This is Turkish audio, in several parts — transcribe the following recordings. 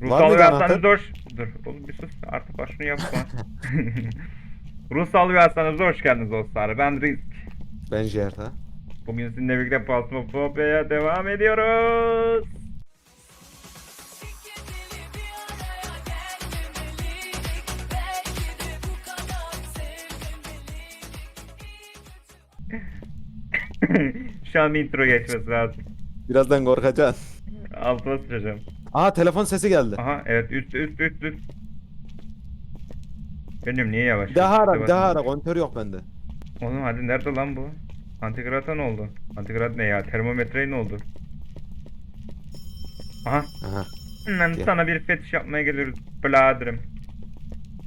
Mıydı alıyorsanız anahtar? hoş. Dur oğlum bir sus artık bak şunu yapma. Rus alıyorsanız hoş geldiniz dostlar. Ben Risk. Ben Jerta. Bugün sizinle birlikte Pasmopopya'ya devam ediyoruz. Şu an bir intro geçmesi lazım. Birazdan korkacaksın. Altıma sıçacağım. Aha telefon sesi geldi. Aha evet üst üst üst üst. Benim niye yavaş? Daha ara, bir daha ara. Kontör yok bende. Oğlum hadi nerede lan bu? Antigrata ne oldu? Antigrat ne ya? Termometre ne oldu? Aha. Aha. Ben Gel. sana bir fetiş yapmaya geliyoruz. Bladırım.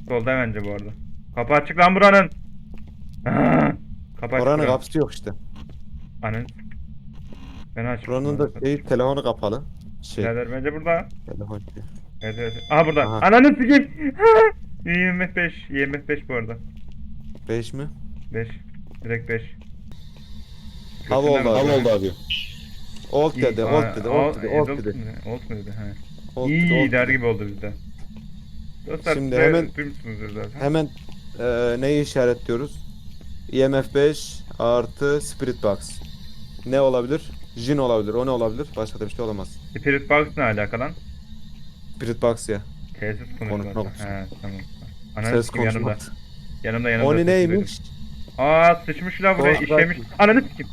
Solda bence bu arada. Kapı açık lan buranın. Kapı açık. Buranın. kapısı yok işte. Anın. Ben açık. Buranın da şey, telefonu kapalı. Şey, Birader bence burada. telefon. Evet evet. Aha burada. Aha. Ananı sikeyim. IMF 5. IMF 5 bu arada. 5 mi? 5. Direkt 5. Hava oldu, hava oldu abi. Old dedi, old dedi, old dedi, old dedi. Old dedi? He. Old İyi old der gibi oldu bizde. Dostlar Şimdi hemen- zaten. Hemen e, neyi işaretliyoruz? IMF 5 artı Spirit Box. Ne olabilir? Jin olabilir, o ne olabilir? Başka da bir şey olamaz. Spirit Box ne alaka lan? Spirit Box ya. Tesis Konuşma konuşması. konusu. He tamam. Ananı Ses sikim yanımda. Yanımda yanımda. O neymiş? Aa sıçmış la buraya işlemiş. Ananı sikim.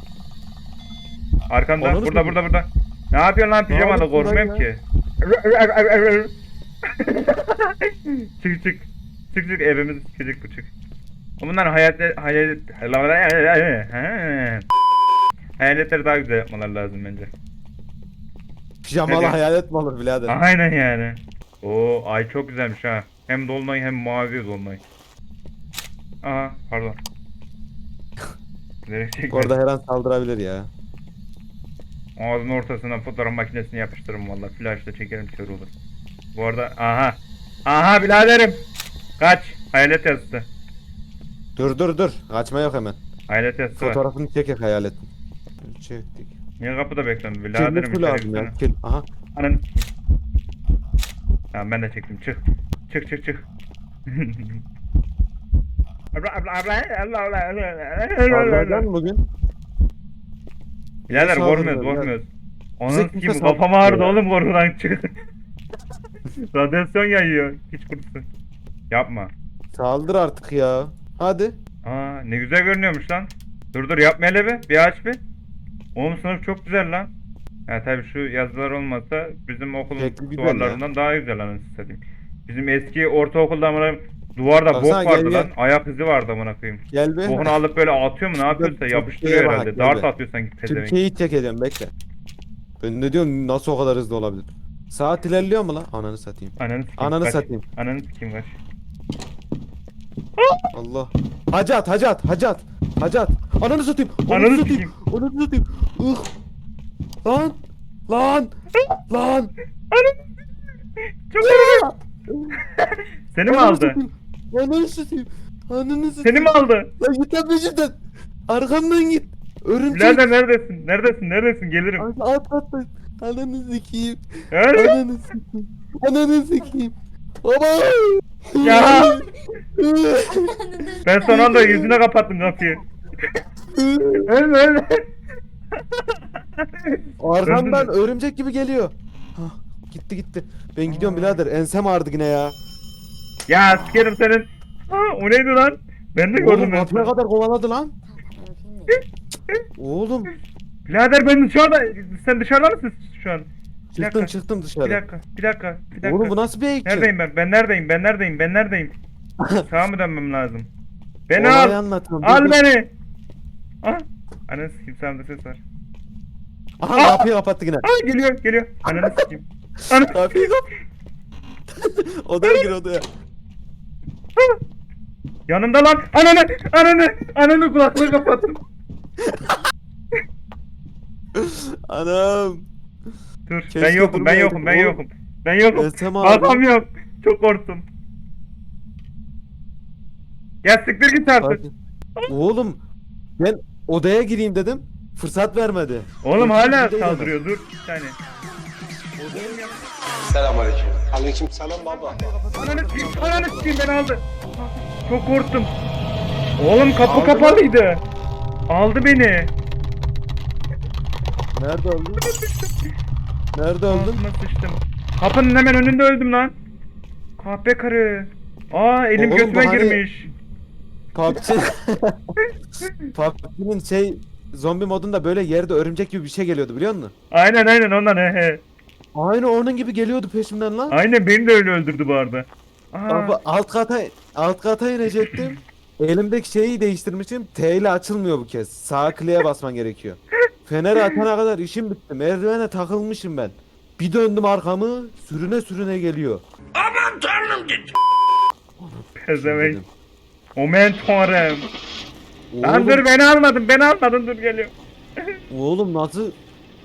Arkamda Ananı burada burada burada. Ne yapıyorsun lan pijamalı korkmuyorum ki. çık çık. Çık çık evimiz çıkacak bu çık. Bunlar hayalet hayalet Hayaletleri daha güzel yapmalar lazım bence. Pijamalı Evet. hayalet mi olur birader? Aynen yani. Oo ay çok güzelmiş ha. Hem dolunay hem mavi dolunay. Aha pardon. Nereye çekti? Orada her an saldırabilir ya. Ağzının ortasına fotoğraf makinesini yapıştırırım valla. Flashla çekerim kör olur. Bu arada aha. Aha biraderim. Kaç. Hayalet yazısı. Dur dur dur. Kaçma yok hemen. Hayalet yazısı var. Fotoğrafını çekek hayaletin. Çektik. Niye kapıda bekliyorsun biraderim? Kirli içeri lazım ya. girsene. Kil. Aha. Ananı. Tamam ben de çektim. Çık. Çık çık çık. Saldıracak mı bugün? Birader Saldırıyor, korkmuyoruz birader. korkmuyoruz. Bize Onun kimse kim kafam saldırmıyor ağrıdı ya. oğlum korkudan çık. Radyasyon yayıyor. Hiç kurusun. Yapma. Saldır artık ya. Hadi. Aa ne güzel görünüyormuş lan. Dur dur yapma hele be. Bir aç bir. Oğlum sınıf çok güzel lan. Ya tabii şu yazılar olmasa bizim okulun Şekli duvarlarından daha güzel anasını satayım. Bizim eski ortaokulda amına duvarda Baksana, bok vardı gel, lan. gel. Ayak izi vardı amına koyayım. Gel be. Bokunu alıp böyle atıyor mu ne yapıyorsa yapıştırıyor herhalde. bak, Dart be. atıyor sanki pezevenk. Türkiye'yi çekeceğim bekle. Ben ne diyorum nasıl o kadar hızlı olabilir? Saat ilerliyor mu lan? Ananı satayım. Ananı sikeyim. Ananı kaç. satayım. Ananı sikeyim kaç. Allah. Hacat, hacat, hacat. Hacat. Ananı satayım. Ananı satayım. sikeyim. Ananı satayım. Ih. Lan. Lan. Lan. Çok iyi. Seni mi Ananı aldı? satayım. Ananı satayım. Ananı satayım. Seni mi aldı? Lan git lan peşimden. Arkamdan git. Örümcek. Birader neredesin? Neredesin? Neredesin? Gelirim. At at at. Ananı sikeyim. Nerede? Ananı sikeyim. Ananı sikeyim. Baba. Ya. Ben son anda yüzüne kapattım kapıyı. Ölme ölme. Arkamdan örümcek gibi geliyor. Hah, gitti gitti. Ben gidiyorum birader. Ensem ağrıdı yine ya. Ya sikerim senin. Ha, o neydi lan? Ben de Oğlum gördüm ben. kapıya kadar kovaladı lan. Oğlum Birader ben dışarıda. Sen dışarıda mısın şu an? Bir çıktım dakika, çıktım Bir dışarı. dakika, bir dakika, bir dakika. Oğlum bu nasıl bir eğitim? Neredeyim ben? Ben neredeyim? Ben neredeyim? Ben neredeyim? Sağa mı dönmem lazım? Beni Olayı al. anlatıyorum. Al beni. Ah. Ananı sikeyim sağımda ses var. Aha kapıyı kapattı yine. Aa geliyor geliyor. Ananı sikeyim. Ananı Kapıyı kap. odaya gir odaya. Yanımda lan. Ananı ananı ananı kulaklığı kapattım. Anam. Dur Keşke ben yokum ben yokum ben yokum. Ben yokum. Ensem ağrıdı. Balkam yok. Çok korktum. Ya siktir git artık. Oğlum ben odaya gireyim dedim. Fırsat vermedi. Oğlum Odaya hala gireyim saldırıyor dur bir saniye. Selamünaleyküm. Aleykümselam baba. Ananı sikeyim, ananı sikeyim beni aldı. Çok korktum. Oğlum kapı Aldı mı? kapalıydı. Aldı beni. Nerede öldün? Nerede öldün? Ağzıma sıçtım. Kapının hemen önünde öldüm lan. Kahpe karı. Aa elim Oğlum, götüme girmiş. PUBG PUBG'nin şey zombi modunda böyle yerde örümcek gibi bir şey geliyordu biliyor musun? Aynen aynen ondan he he. Aynı onun gibi geliyordu peşimden lan. Aynen beni de öyle öldürdü bu arada. Aa, Abi alt kata alt kata inecektim. Elimdeki şeyi değiştirmişim. T ile açılmıyor bu kez. Sağ kliğe basman gerekiyor. Feneri atana kadar işim bitti. Merdivene takılmışım ben. Bir döndüm arkamı sürüne sürüne geliyor. pezevenk. Omen tanrım. Lan dur beni almadın beni almadın dur geliyor. oğlum nasıl?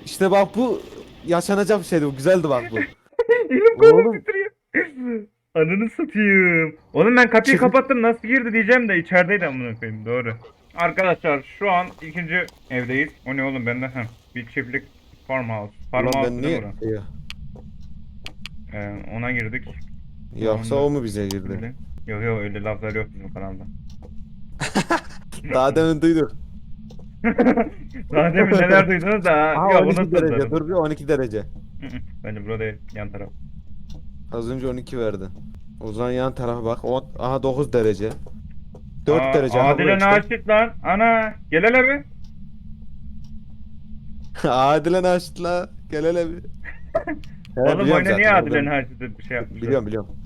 İşte bak bu yaşanacak bir şeydi bu. Güzeldi bak bu. Elim kolum Oğlum. titriyor. Ananı satayım. Oğlum ben kapıyı kapattım nasıl girdi diyeceğim de içerideydi amına koyayım doğru. Arkadaşlar şu an ikinci evdeyiz. O ne oğlum bende? Heh, bir çiftlik farmhouse. Farmhouse ne niye? Ya. Ee, ona girdik. Yoksa o mu bize girdi? Yok yok öyle laflar yok bizim kanalda. Daha demin duyduk. Daha demin neler duydunuz da Aa, ya 12 bunu derece. Dur bir 12 derece. Bence burada değil yan taraf. Az önce 12 verdi. O zaman yan tarafa bak. O, aha 9 derece. 4 Aa, derece. Adile burası. Naşit lan. Ana gel hele bir. Adile Naşit'la gel hele bir. He, Oğlum biliyorum oyuna niye Adile oradan. Naşit'e bir şey yapmışlar? Biliyorum biliyorum.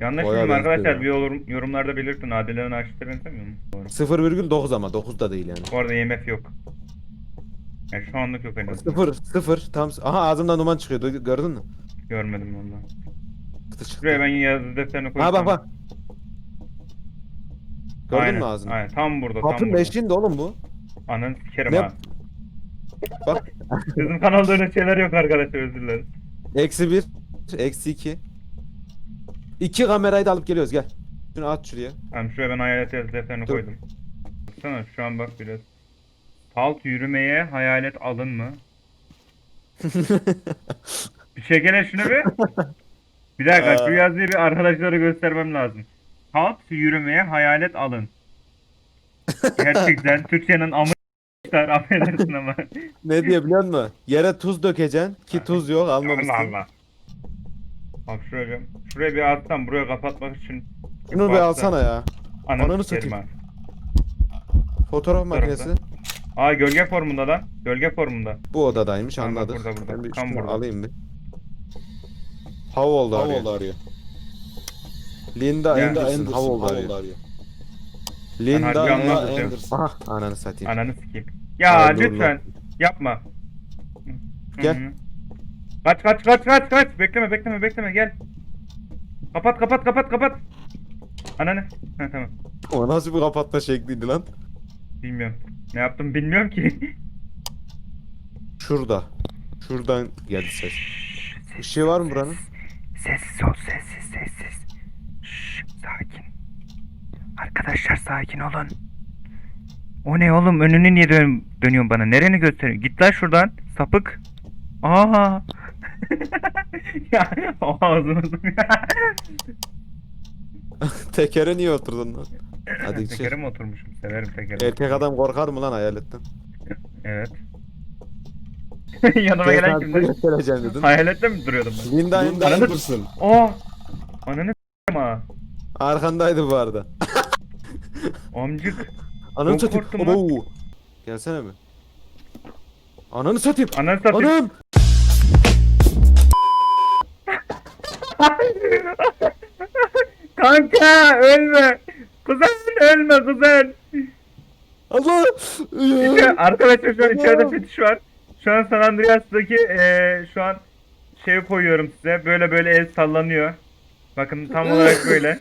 Yanlış Bayağı mıyım arkadaşlar? Bir yorum, yorumlarda belirtin. Adile Naşit'e benzemiyor mu? Doğru. 0,9 ama 9 da değil yani. Bu arada IMF yok. Yani şu anlık yok henüz. 0 0 tam aha ağzımdan duman çıkıyor. Duydun- Gördün mü? Görmedim valla. Fıtı çıktı. Şuraya ben yazı defterini koysam. Ha bak bak. Gördün Aynen, mü ağzını? Aynen tam burada tam Kapının burada. eşiğinde oğlum bu. Ananı sikerim Ne- ha. Bak. Bizim kanalda öyle şeyler yok arkadaşlar özür dilerim. Eksi 1. Eksi 2. İki kamerayı da alıp geliyoruz gel. Şunu at şuraya. Tamam şuraya ben hayalet yazı defterini Dur. koydum. Baksana şu an bak biraz. Salt yürümeye hayalet alın mı? bir çekene şunu bir. Bir dakika şu Ee. yazıyı bir arkadaşlara göstermem lazım. Salt yürümeye hayalet alın. Gerçekten Türkçenin amı affedersin ama. ne diye biliyor musun? Yere tuz dökeceksin ki tuz yok almamışsın. Allah Allah. Bak şuraya bir, şuraya bir atsam buraya kapatmak için. Şunu bir alsana ya. Ananı Ananı satayım. Fotoğraf tarafta. makinesi. Aa gölge formunda lan. Gölge formunda. Bu odadaymış anladık. burada, burada. Ben bir Tam burada. alayım bir. Havold arıyor. arıyor. Linda Ya. Anderson Havold arıyor. Linda harbi anlamadım. Anderson. Anderson. Aha ananı satayım. Ananı sikeyim. Ya Aa, dur lütfen yapma. Gel. Hı hı. Kaç kaç kaç kaç kaç. Bekleme bekleme bekleme gel. Kapat kapat kapat kapat. Ananı. Ha tamam. O nasıl bir kapatma şekliydi lan? Bilmiyorum. Ne yaptım bilmiyorum ki. Şurada. Şuradan geldi ses. Işığı var mı buranın? Sessiz ol sessiz sessiz. Sakin. Arkadaşlar sakin olun. O ne oğlum önünü niye dön dönüyorsun bana? Nereni gösteriyorsun? Git lan şuradan sapık. Aa. ya ağzını Tekere niye oturdun lan? Hadi. Tekere mi oturmuşum? Severim tekeri. Erkek adam korkar mı lan hayaletten? Evet. Yanıma gelen kimdi? Hayalette mi duruyordum ben? Linda Linda. Oh! Ananı ha. Arkandaydı bu arada. Amcık. Ananı Çok satayım. korktum lan. Gelsene mi? Ananı satayım. Ananı satayım. Anam. Kanka ölme. Kuzen ölme kuzen. Allah. İçer- arkadaşlar şu an içeride fetiş var. Şu an San Andreas'taki eee şu an şey koyuyorum size. Böyle böyle el sallanıyor. Bakın tam olarak böyle.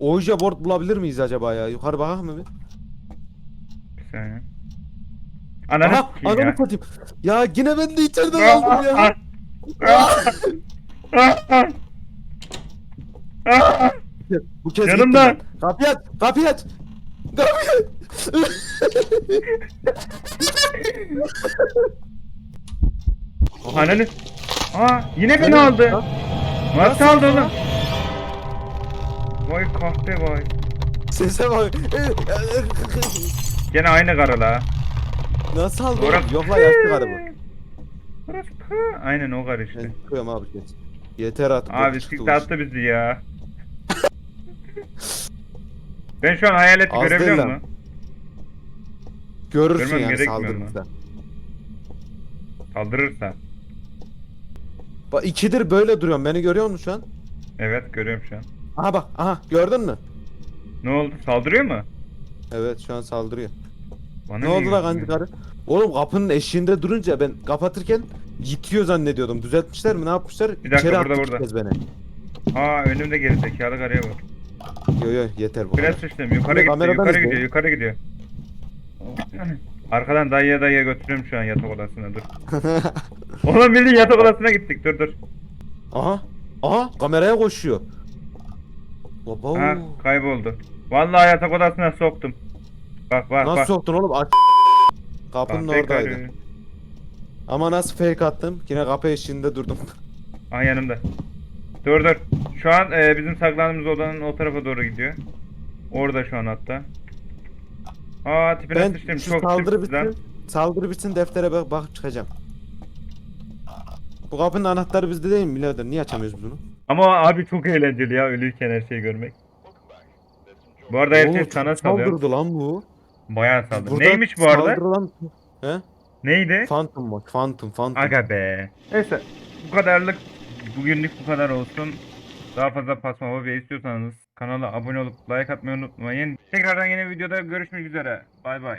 Ouija board bulabilir miyiz acaba ya? Yukarı bakar mı bir? Bir saniye. Ananı Aha, s**eyim ananı ya. satayım. Ya yine ben de içeride Ah, kaldım ya. ah, ah, Bu kez Yanımda. gittim ben. Kapıyı aç. Kapıyı aç. Kapıyı aç. Ananı. Aa yine beni aldı. Nasıl aldı oğlum? Vay kahpe vay. Sese bak. Gene aynı karı la. Nasıl aldı Orası-? Yok la yaşlı karı bu. Burası pı. Aynen o karı işte. Ben çıkıyorum abi geç. Yeter artık. Abi çıktı sikti bu iş. attı bizi ya. ben şu an hayaleti Az görebiliyor değil musun? Görürsün Görmem yani gerekmiyor saldırırsa. Saldırırsa. Bak ikidir böyle duruyorum. Beni görüyor musun şu an? Evet görüyorum şu an. Aha bak aha gördün mü? Ne oldu? Saldırıyor mu? Evet şu an saldırıyor. Bana ne oldu gözükmüyor? kancı karı? Oğlum kapının eşiğinde durunca ben kapatırken yitiyor zannediyordum. Düzeltmişler mi ne yapmışlar? dakika, İçeri burada, burada. beni. Aa önümde geri zekalı karıya bak. Yo yo yeter bu. Biraz sıçtım. Yukarı kameradan yukarı izle. gidiyor, yukarı gidiyor. Arkadan dayıya dayıya götürüyorum şu an yatak odasına dur. Oğlum bildiğin yatak odasına gittik dur dur. aha. Aha kameraya koşuyor. Baba. Ha kayboldu. Vallahi yatak odasına soktum. Bak bak Nasıl bak. soktun oğlum? Aç. Kapının Kahpe oradaydı. Ama nasıl fake attım? Yine kapı eşiğinde durdum. Aa yanımda. Dur dur. Şu an e, bizim saklandığımız odanın o tarafa doğru gidiyor. Orada şu an hatta. Aa tipine ben sıçtım. şu Çok saldırı lan. bitsin. Saldırı bitsin deftere bak, bakıp çıkacağım. Bu kapının anahtarı bizde değil mi birader? Niye açamıyoruz biz bunu? Ama abi çok eğlenceli ya ölüyken her şeyi görmek. Bu arada her şey Oo, sana çok salıyor. Saldırdı lan bu. Bayağı saldı. Burada Neymiş bu arada? saldırılan- He? Neydi? Phantom bak. Phantom, Phantom. Aga be. Neyse bu kadarlık bugünlük bu kadar olsun. Daha fazla pasma hobi istiyorsanız kanala abone olup like atmayı unutmayın. Tekrardan yeni videoda görüşmek üzere. Bay bay.